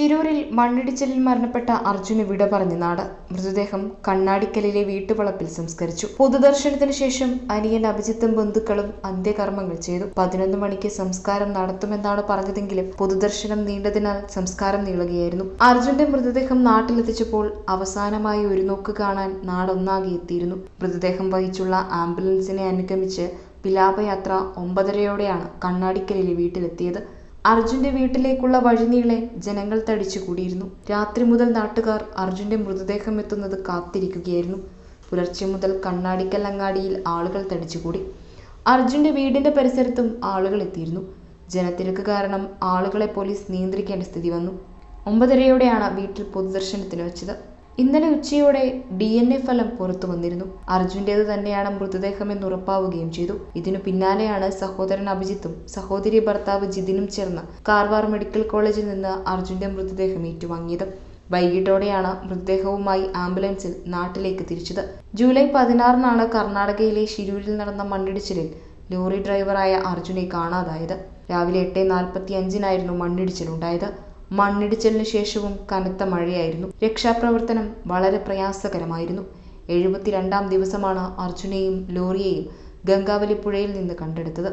ശിരൂരിൽ മണ്ണിടിച്ചിലിൽ മരണപ്പെട്ട അർജുന് വിട പറഞ്ഞ നാട്. മൃതദേഹം കണ്ണാടിക്കലിലെ വീട്ടുവളപ്പിൽ സംസ്കരിച്ചു. പൊതുദർശനത്തിന് ശേഷം അനിയൻ അഭിജിത്തും ബന്ധുക്കളും അന്ത്യകർമ്മങ്ങൾ ചെയ്തു. പതിനൊന്ന് മണിക്ക് സംസ്കാരം നടത്തുമെന്നാണ് പറഞ്ഞതെങ്കിലും പൊതുദർശനം നീണ്ടതിനാൽ സംസ്കാരം നീളുകയായിരുന്നു. അർജുന്റെ മൃതദേഹം നാട്ടിലെത്തിച്ചപ്പോൾ അവസാനമായി ഒരു നോക്ക് കാണാൻ നാടൊന്നാകെ എത്തിയിരുന്നു മൃതദേഹം വഹിച്ചുള്ള ആംബുലൻസിനെ അനുഗമിച്ച് വിലാപയാത്ര ഒമ്പതരയോടെയാണ് കണ്ണാടിക്കലിലെ വീട്ടിലെത്തിയത്. അർജുന്റെ വീട്ടിലേക്കുള്ള വഴിനീളെ ജനങ്ങൾ തടിച്ചുകൂടിയിരുന്നു. രാത്രി മുതൽ നാട്ടുകാർ അർജുന്റെ മൃതദേഹം എത്തുന്നത് കാത്തിരിക്കുകയായിരുന്നു. പുലർച്ചെ മുതൽ കണ്ണാടിക്കൽ അങ്ങാടിയിൽ ആളുകൾ തടിച്ചുകൂടി. അർജുന്റെ വീടിന്റെ പരിസരത്തും ആളുകൾ എത്തിയിരുന്നു. ജനത്തിരക്ക് കാരണം ആളുകളെ പോലീസ് നിയന്ത്രിക്കേണ്ട സ്ഥിതി വന്നു. ഒമ്പതരയോടെയാണ് വീട്ടിൽ പൊതുദർശനത്തിന് വെച്ചത്. ഇന്നലെ ഉച്ചയോടെ ഡി എൻ എ ഫലം പുറത്തു വന്നിരുന്നു. അർജുന്റേത് തന്നെയാണ് മൃതദേഹമെന്ന് ഉറപ്പാവുകയും ചെയ്തു. ഇതിനു പിന്നാലെയാണ് സഹോദരൻ അഭിജിത്തും സഹോദരി ഭർത്താവ് ജിതിനും ചേർന്ന് കാർവാർ മെഡിക്കൽ കോളേജിൽ നിന്ന് അർജുന്റെ മൃതദേഹം ഏറ്റുവാങ്ങിയത്. വൈകിട്ടോടെയാണ് മൃതദേഹവുമായി ആംബുലൻസിൽ നാട്ടിലേക്ക് തിരിച്ചത്. ജൂലൈ പതിനാറിനാണ് കർണാടകയിലെ ശിരൂരിൽ നടന്ന മണ്ണിടിച്ചിലിൽ ലോറി ഡ്രൈവറായ അർജുനെ കാണാതായത്. രാവിലെ എട്ട് നാൽപ്പത്തി അഞ്ചിനായിരുന്നു മണ്ണിടിച്ചിലുണ്ടായത്. മണ്ണിടിച്ചിലിന് ശേഷവും കനത്ത മഴയായിരുന്നു. രക്ഷാപ്രവർത്തനം വളരെ പ്രയാസകരമായിരുന്നു. എഴുപത്തിരണ്ടാം ദിവസമാണ് അർജുനെയും ലോറിയെയും ഗംഗാവലി പുഴയിൽ നിന്ന് കണ്ടെടുത്തത്.